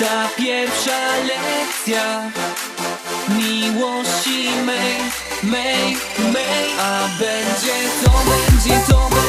Ta pierwsza lekcja. Miłości mej, mej, mej A będzie to, będzie to, będzie.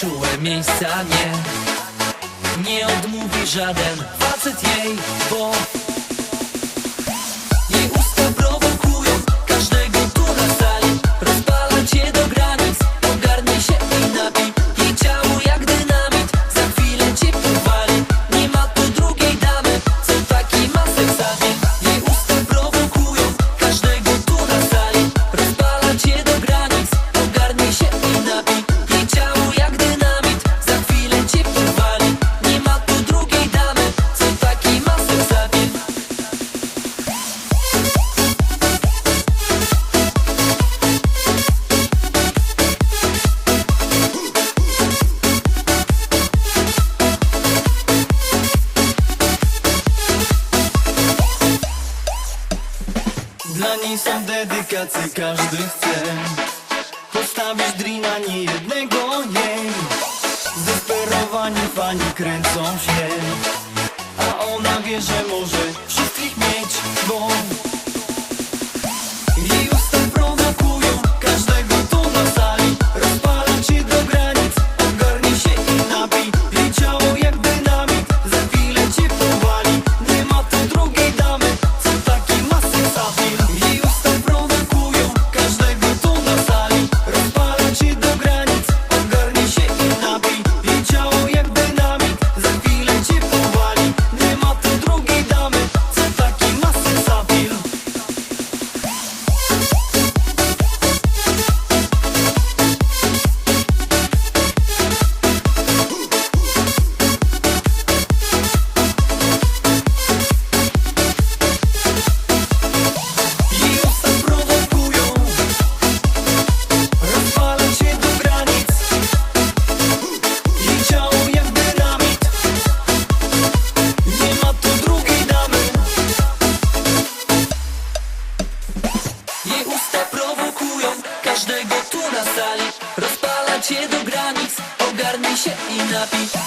czułe miejsca nie. Nie odmówi żaden facet jej, bo każdy. cię do granic Ogarnij się i napij.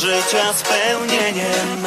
życia spełnieniem.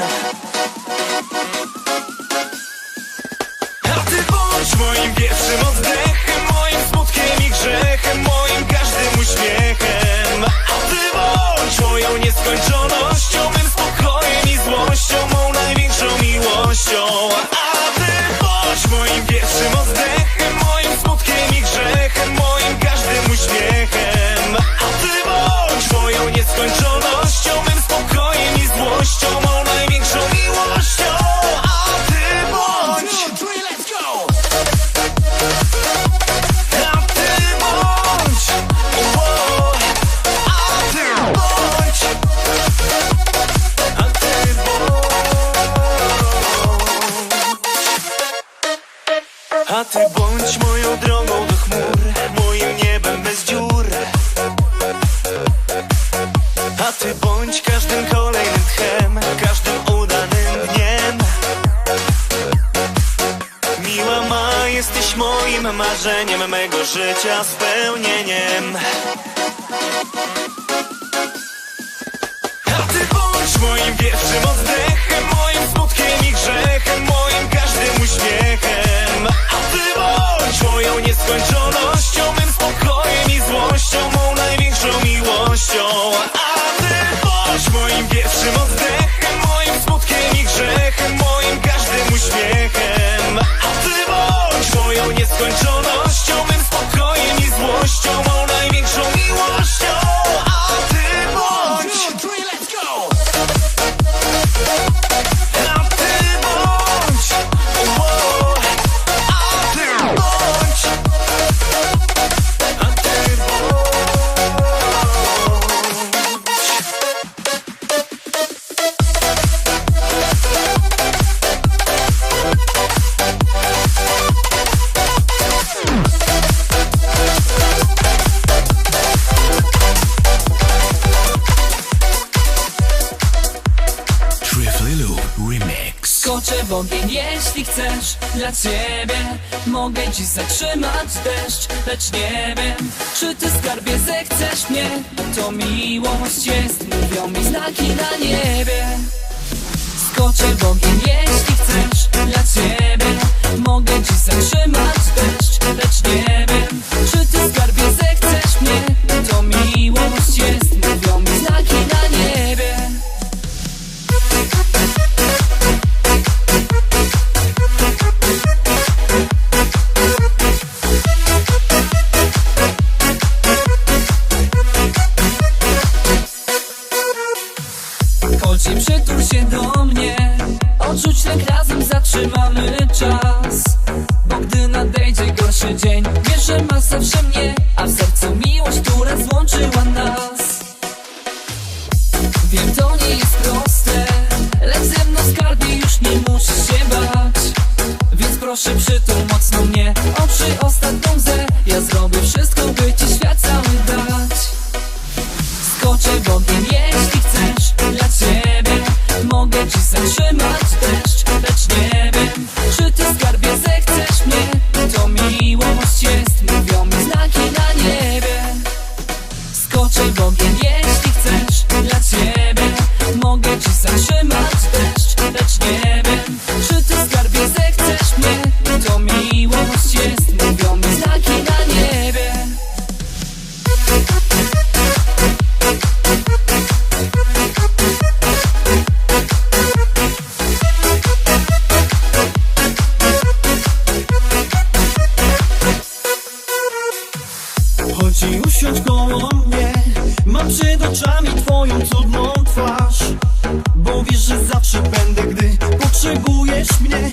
ogień, jeśli chcesz Dla ciebie mogę dziś zatrzymać deszcz Lecz nie wiem, czy ty skarbie zechcesz mnie. To miłość jest, mówią mi znaki na niebie. Skoczę w jeśli chcesz Dla ciebie. Mogę dziś zatrzymać deszcz Lecz nie wiem, czy ty skarbie zechcesz mnie. To miłość jest, mówią Przed oczami twoją cudną twarz. Bo wiesz, że zawsze będę, gdy potrzebujesz mnie.